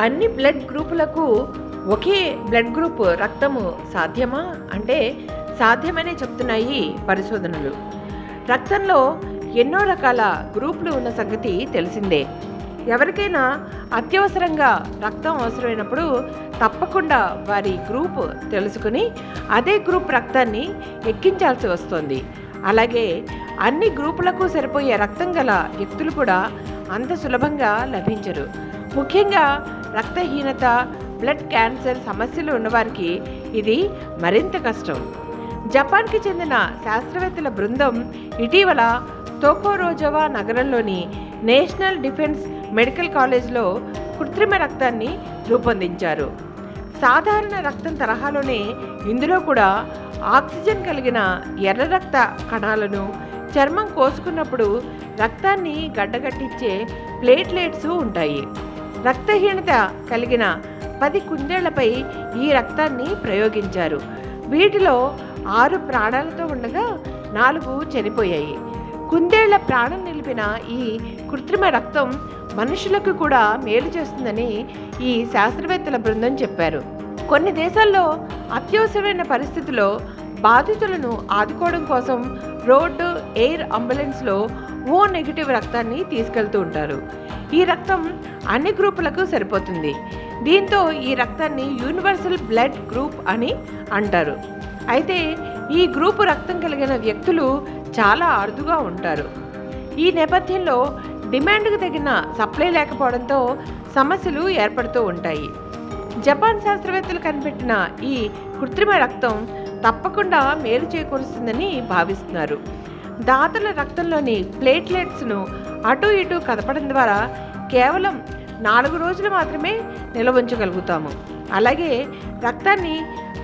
అన్ని బ్లడ్ గ్రూపులకు ఒకే blood group రక్తము సాధ్యమా? అంటే సాధ్యమనే చెప్తున్నాయి పరిశోధనలు. రక్తంలో ఎన్నో రకాల గ్రూపులు ఉన్న సంగతి తెలిసిందే. ఎవరికైనా అత్యవసరంగా రక్తం అవసరమైనప్పుడు తప్పకుండా వారి గ్రూప్ తెలుసుకుని అదే గ్రూప్ రక్తాన్ని ఎక్కించాల్సి వస్తుంది. అలాగే అన్ని గ్రూపులకు సరిపోయే రక్తం గల వ్యక్తులు కూడా అంత సులభంగా లభించరు. ముఖ్యంగా రక్తహీనత బ్లడ్ క్యాన్సర్ సమస్యలు ఉన్నవారికి ఇది మరింత కష్టం. జపాన్కి చెందిన శాస్త్రవేత్తల బృందం ఇటీవల తోకోరోజవా నగరంలోని నేషనల్ డిఫెన్స్ మెడికల్ కాలేజ్లో కృత్రిమ రక్తాన్ని రూపొందించారు. సాధారణ రక్తం తరహాలోనే ఇందులో కూడా ఆక్సిజన్ కలిగిన ఎర్ర రక్త కణాలను చర్మం కోసుకున్నప్పుడు రక్తాన్ని గడ్డగట్టించే ప్లేట్లెట్స్ ఉంటాయి. రక్తహీనత కలిగిన పది కుందేళ్ళపై ఈ రక్తాన్ని ప్రయోగించారు. వీటిలో ఆరు ప్రాణాలతో ఉండగా నాలుగు చనిపోయాయి. కుందేళ్ళ ప్రాణం నిలిపిన ఈ కృత్రిమ రక్తం మనుషులకు కూడా మేలు చేస్తుందని ఈ శాస్త్రవేత్తల బృందం చెప్పారు. కొన్ని దేశాల్లో అత్యవసరమైన పరిస్థితుల్లో బాధితులను ఆదుకోవడం కోసం రోడ్డు ఎయిర్ అంబులెన్స్లో ఓ నెగిటివ్ రక్తాన్ని తీసుకెళ్తూ ఉంటారు. ఈ రక్తం అన్ని గ్రూపులకు సరిపోతుంది. దీంతో ఈ రక్తాన్ని యూనివర్సల్ బ్లడ్ గ్రూప్ అని అంటారు. అయితే ఈ గ్రూపు రక్తం కలిగిన వ్యక్తులు చాలా అరుదుగా ఉంటారు. ఈ నేపథ్యంలో డిమాండ్కు తగిన సప్లై లేకపోవడంతో సమస్యలు ఏర్పడుతూ ఉంటాయి. జపాన్ శాస్త్రవేత్తలు కనిపెట్టిన ఈ కృత్రిమ రక్తం తప్పకుండా మేలు చేకూరుస్తుందని భావిస్తున్నారు. దాతల రక్తంలోని ప్లేట్లెట్స్ను అటు ఇటు కదపడం ద్వారా కేవలం నాలుగు రోజులు మాత్రమే నిల్వ ఉంచగలుగుతాము. అలాగే రక్తాన్ని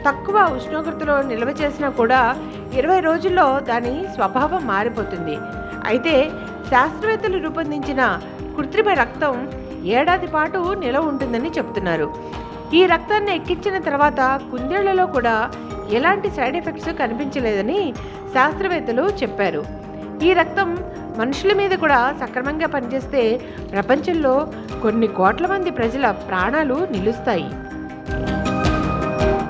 తక్కువ ఉష్ణోగ్రతలో నిల్వ చేసినా కూడా ఇరవై రోజుల్లో దాని స్వభావం మారిపోతుంది. అయితే శాస్త్రవేత్తలు రూపొందించిన కృత్రిమ రక్తం ఏడాది పాటు నిలవ ఉంటుందని చెప్తున్నారు. ఈ రక్తాన్ని ఎక్కించిన తర్వాత కుందేళ్ళలో కూడా ఎలాంటి సైడ్ ఎఫెక్ట్స్ కనిపించలేదని శాస్త్రవేత్తలు చెప్పారు. ఈ రక్తం మనుషుల మీద కూడా సక్రమంగా పనిచేస్తే ప్రపంచంలో కొన్ని కోట్ల మంది ప్రజల ప్రాణాలు నిలుస్తాయి.